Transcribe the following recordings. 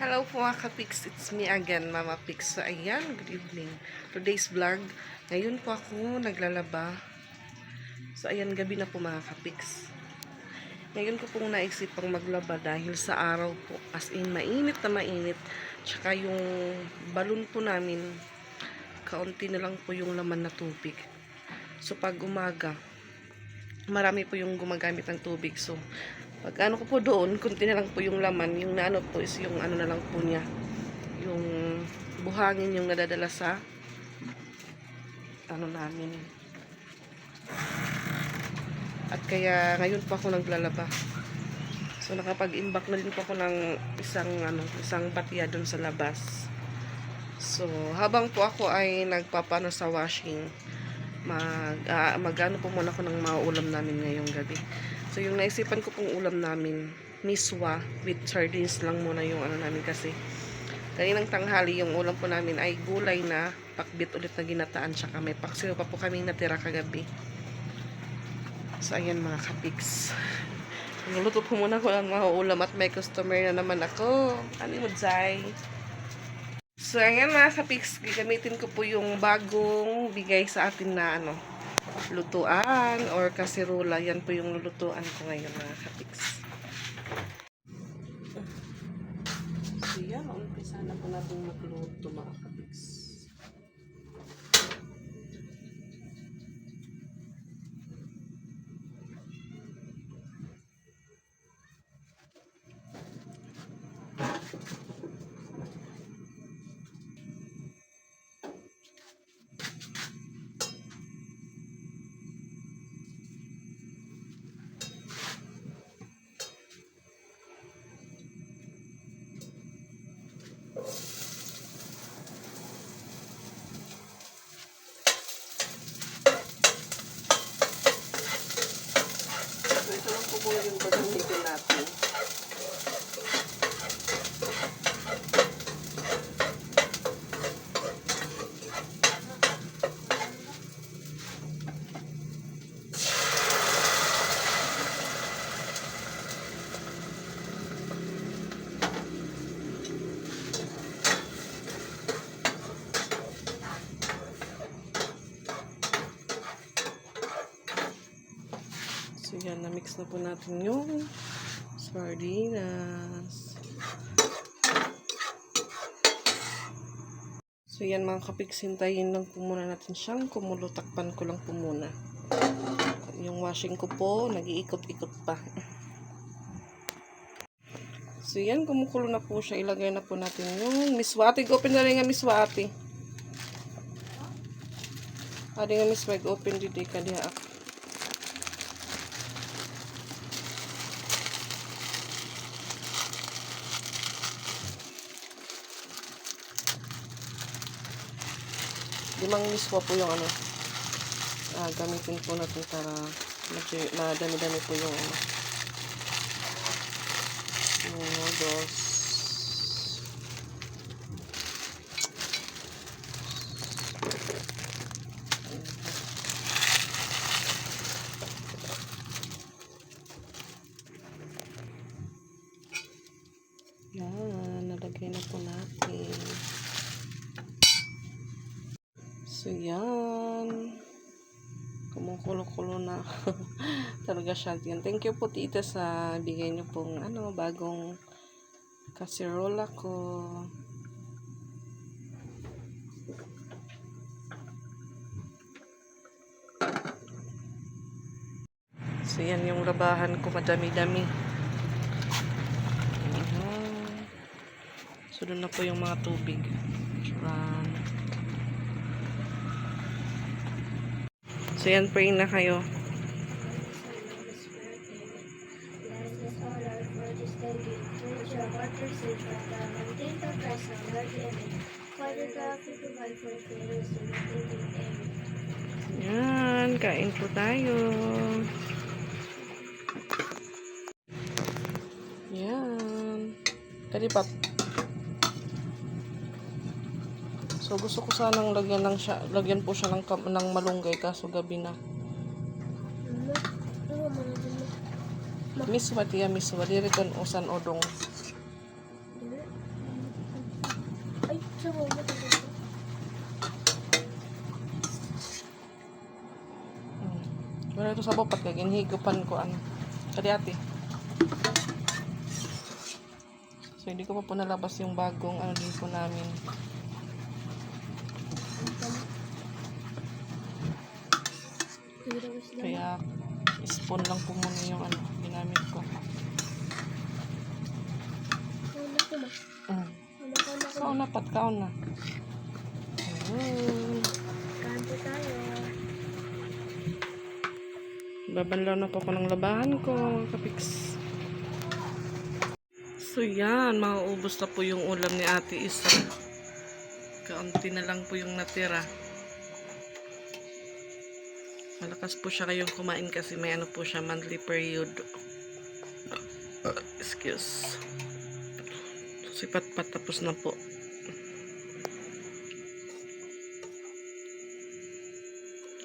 Hello po mga kapix, it's me again, Mama Pix. So ayan, good evening. Today's vlog, ngayon po ako naglalaba. So ayan, gabi na po mga kapix. Ngayon ko pong naisip pang maglaba dahil sa araw po, as in mainit na mainit. Tsaka yung balon po namin, kaunti na lang po yung laman na tubig. So pag umaga, marami po yung gumagamit ng tubig. So, pag ano ko po doon, kunti na lang po yung laman. Yung naano po is yung ano na lang po niya. Yung buhangin yung nadadala sa ano namin. At kaya ngayon po ako naglalaba. So nakapag-imbak na din po ako ng isang ano, isang batya doon sa labas. So habang po ako ay nagpapano sa washing, mag uh, magano po muna ako ng mga ulam namin ngayong gabi. So yung naisipan ko pong ulam namin, miswa with sardines lang muna yung ano namin kasi kaninang tanghali yung ulam po namin ay gulay na pakbit ulit na ginataan tsaka may paksiw pa po kaming natira kagabi. So ayan mga kapiks. Nagluto po muna ko ng mga ulam at may customer na naman ako. Ano mo, Zay? So, ayan mga kapiks, gagamitin ko po yung bagong bigay sa atin na ano, lutuan or kasirola. Yan po yung lulutuan ko ngayon mga kapiks. So, yan, umpisa na po natin magluto mga kapiks. Yan, na-mix na po natin yung sardinas. So yan mga kapiks, hintayin lang po muna natin siyang kumulo. Takpan ko lang po muna. Yung washing ko po, nag-iikot-ikot pa. So yan, kumukulo na po siya. Ilagay na po natin yung miswati. Open na rin nga miswati. Adi nga miswag open dito ka diha ako. Limang miswa po yung ano ah, gamitin po natin para madami-dami po yung ano. Yung noodles yan nalagay na po natin So, yan. Kumukulo-kulo na. Talaga siya. Thank you po, tita, sa bigay niyo pong ano, bagong kasirola ko. So, yan yung labahan ko. Madami-dami. Ayan. Sunod na po yung mga tubig. Run. So, yan, pray na kayo. Yan, kain po tayo. Yan. Kalipat. So, gusto ko sanang lagyan, ng siya, lagyan po siya ng, ng malunggay kaso gabi na. Miss Watia, Miss Wadiri kan usan odong. Sa mo ba ito? Hmm. Wala ito sa bapat kag inhigupan ko ano. Kadi ate. So hindi ko pa po nalabas yung bagong ano din po namin. Kaya spoon lang po muna yung ano ginamit ko. Mm. Kaon na pat, kaon na. Ayun. Kanto tayo. Babanlaw na po ako ng labahan ko, kapiks. So yan, mauubos na po yung ulam ni Ate Isa. Kaunti na lang po yung natira. Malakas po siya kayong kumain kasi may ano po siya, monthly period. Excuse. Sipat-pat tapos na po.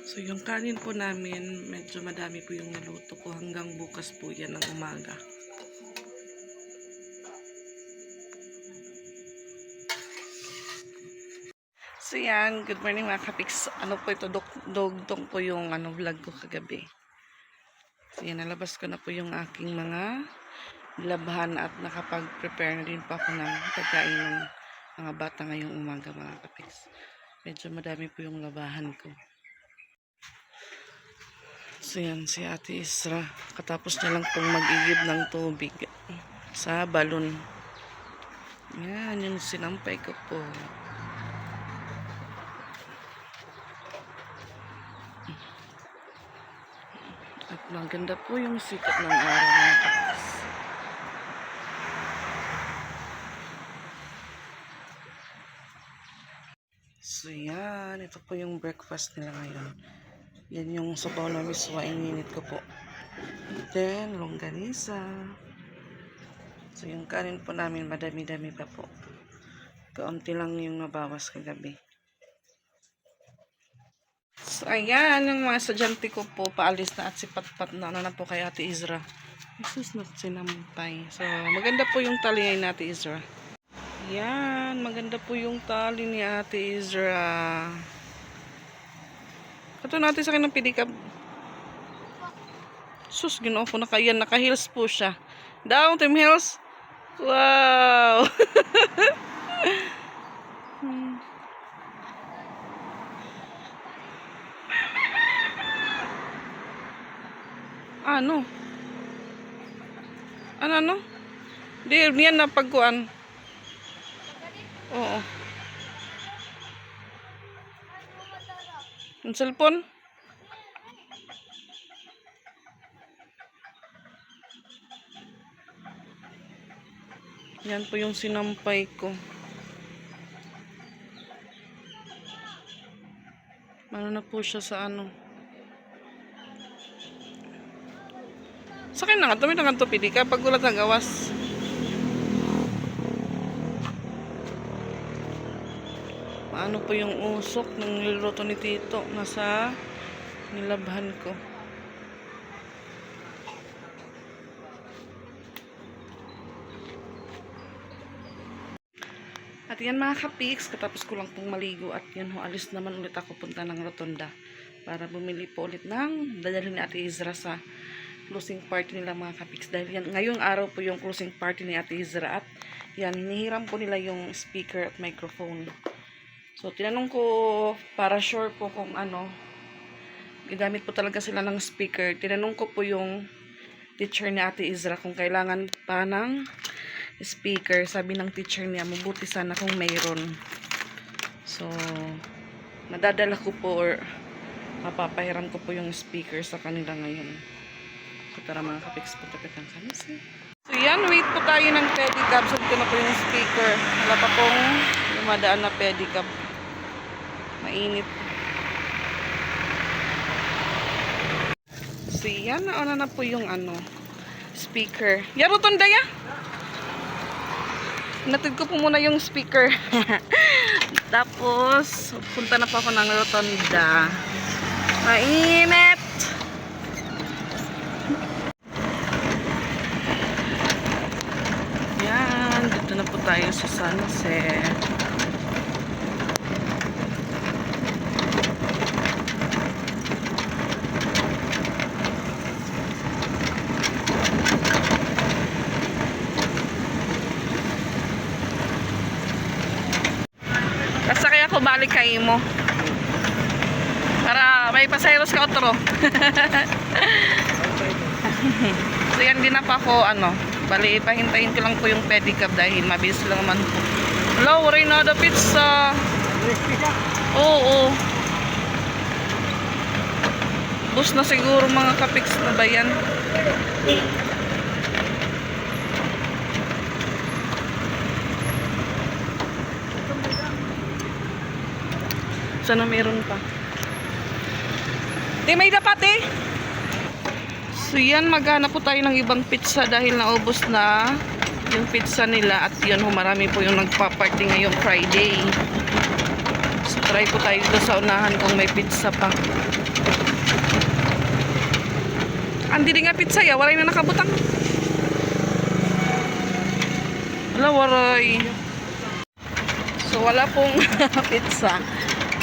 So yung kanin po namin, medyo madami po yung niluto ko hanggang bukas po yan ng umaga. So yan, good morning mga kapiks. Ano po ito, dog, dogtong po yung ano, vlog ko kagabi. So yan, nalabas ko na po yung aking mga labhan at nakapag-prepare na din pa ako ng pagkain ng mga bata ngayong umaga mga kapiks. Medyo madami po yung labahan ko. So yan, si Ate Isra. Katapos niya lang pong mag-igib ng tubig sa balon. Yan, yung sinampay ko po. At maganda po yung sikat ng araw mga kapas. So yan, ito po yung breakfast nila ngayon. Yan yung sabaw na miswa, ininit ko po. Then, longganisa. So yung kanin po namin, madami-dami pa po. Kaunti lang yung nabawas kagabi. So, ayan, yung mga estudyante ko po, paalis na at si Patpat na, ano na po kay Ate Izra. Jesus, sinampay. So, maganda po yung tali ni Ate Izra. Yan, maganda po yung tali ni Ate Izra. Kato natin sa akin ng pedicab. Sus, ginoo ko na kaya, naka-heels po siya. Down, Team Heels. Wow! Ano? Ano, ano? Di, niyan na pagkuan. Oo. Ang cellphone? Yan po yung sinampay ko. Ano na po siya sa ano. Sa akin na nga, tumit na nga pili ka. Pag gulat ng gawas. Paano po yung usok ng niluto ni Tito? Nasa nilabhan ko. At yan mga kapiks, katapos ko lang pong maligo at yan ho, alis naman ulit ako punta ng rotonda para bumili po ulit ng dadalhin ni Ate Izra sa closing party nila mga kapiks. Dahil yan, ngayong araw po yung closing party ni Ate Izra at yan, hinihiram po nila yung speaker at microphone. So, tinanong ko para sure po kung ano, gagamit po talaga sila ng speaker. Tinanong ko po yung teacher ni Ate Izra kung kailangan pa ng speaker. Sabi ng teacher niya, mabuti sana kung mayroon. So, madadala ko po or mapapahiram ko po yung speaker sa kanila ngayon. So, tara mga kapiks, punta ka ng kanisa. So, yan, wait po tayo ng pedicab. So, dito na po yung speaker. Wala pa pong lumadaan na pedicab. Mainit. So, yan, nauna na po yung ano, speaker. Yaro tondaya? Natid ko po muna yung speaker. Tapos, punta na po ako ng rotonda. Mainit! Yan, dito na po tayo sa sunset. balik kay mo. Para may otro. so yan din pa ako ano. Bali, pahintayin ko lang po yung pedicab dahil mabilis lang naman po. Hello, Reynada Pizza. Oo, oo. Bus na siguro mga kapiks na ba yan? Sana meron pa. Di, may dapat eh. So yan, maghanap po tayo ng ibang pizza dahil naubos na yung pizza nila at yun, marami po yung nagpa-party ngayong Friday. So try po tayo dito sa unahan kung may pizza pa. Andi din nga pizza ya, walay na nakabutang. Wala, waray. So wala pong pizza.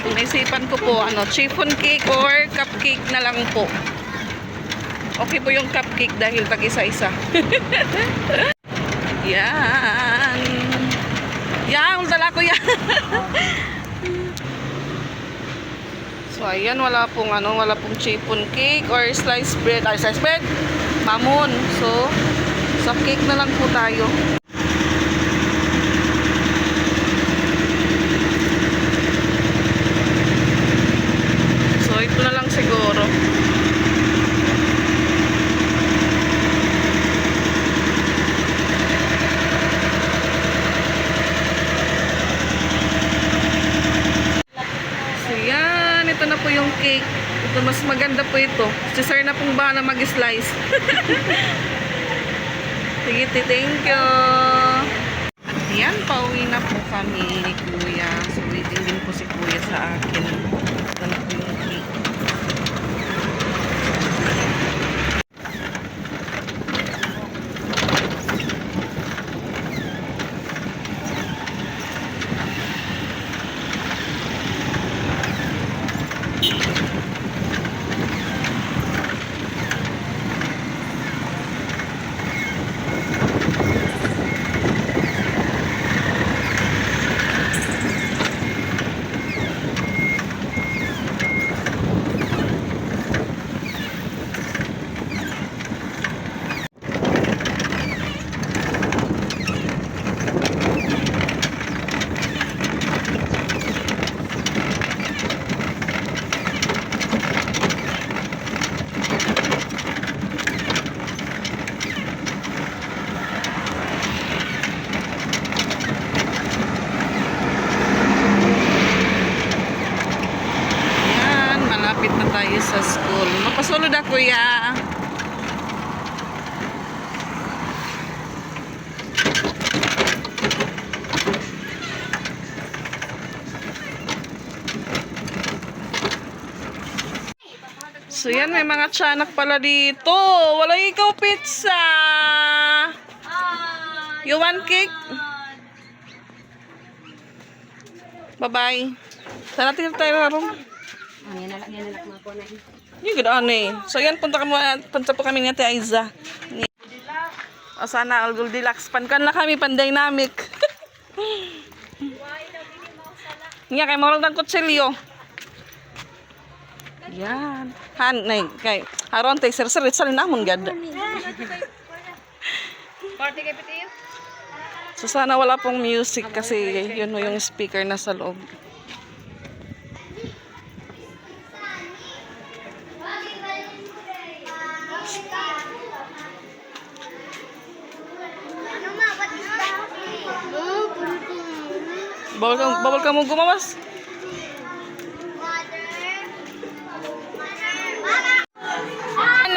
Kung ko po, ano, chiffon cake or cupcake na lang po. Okay po yung cupcake dahil tag isa-isa. yan. Yan, dala ko yan. so, ayan, wala pong, ano, wala pong chiffon cake or sliced bread. Ay, sliced bread. Mamon. So, sa cake na lang po tayo. So, ito na lang siguro. So, yan. Ito na po yung cake. Ito, mas maganda po ito. Si sir na pong bahala mag-slice. Sige, thank you. At yan, pauwi na po kami ni Kuya. So, waiting din po si Kuya sa akin. Ito na po yung cake. Yan, malapit na tayo sa school. Mapasulod ako, ya. So yan, may mga tiyanak pala dito. Wala ikaw pizza. You want cake? Bye-bye. Sana natin tayo larong. Yung gano'n eh. So yan, punta, kami, punta po kami ni Ate Aiza. O sana, all Goldilocks. Pankan na kami, pan-dynamic. Nga, kay moral ng kutsilyo. Yan. Han, nay, kay, haron tay, sir-sir, salin namon gad. So sana wala pong music kasi yun mo yung speaker na sa loob. Bawal ka, bawal ka mo gumawas.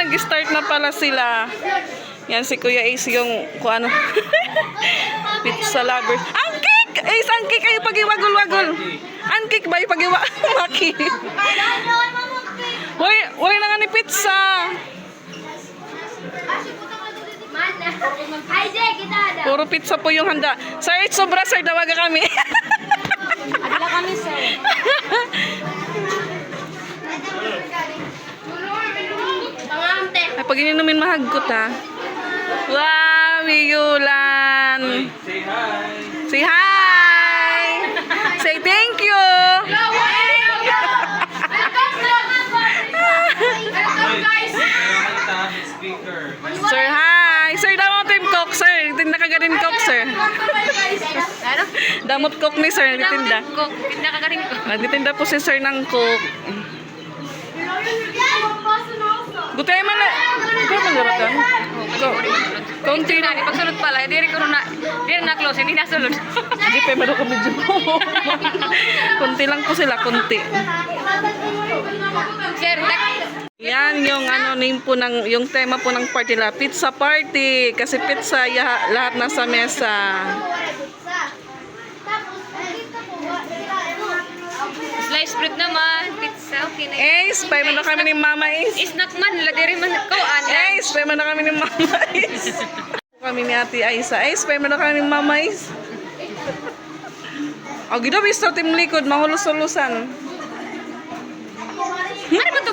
Nag-start na pala sila. Yan si Kuya Ace yung kung ano. Pizza lover. Ang cake! Ace, ang cake ay pagiwagol-wagol. Ang cake ba yung pagiwa? Maki. Hoy, hoy na nga ni pizza. Puro pizza po yung handa. Sir, sobra sir, dawaga kami. Nang namin mahagkot ha. Wow, Yulan. Say hi. Say hi. Say thank you. Sir, hi. Sir, damot tim cook, sir. Tinda ka garin cook, sir. damot cook ni sir, nitinda. Tinda ka cook. Nagtitinda po si sir ng cook. Gutay man na. Gutay man na ka. Konti na. Nani, pagsunod pala, hindi rin ko na, hindi rin na-close, hindi nasunod. Hindi pa meron kami dyan. Kunti lang po sila, kunti. Sir, tak. Yan yung ano name po ng yung tema po ng party la pizza party kasi pizza ya, lahat nasa mesa. Slice bread naman, Ace, pay man na kami ni Mama Ace. Snack man, lagi rin man ko. Ace, pay man na kami ni Mama Ace. kami ni Ate Aisa. Ace, pay man na kami ni Mama Ace. O, gido bisto tim likod, mahulus-hulusan. Ano ba ito?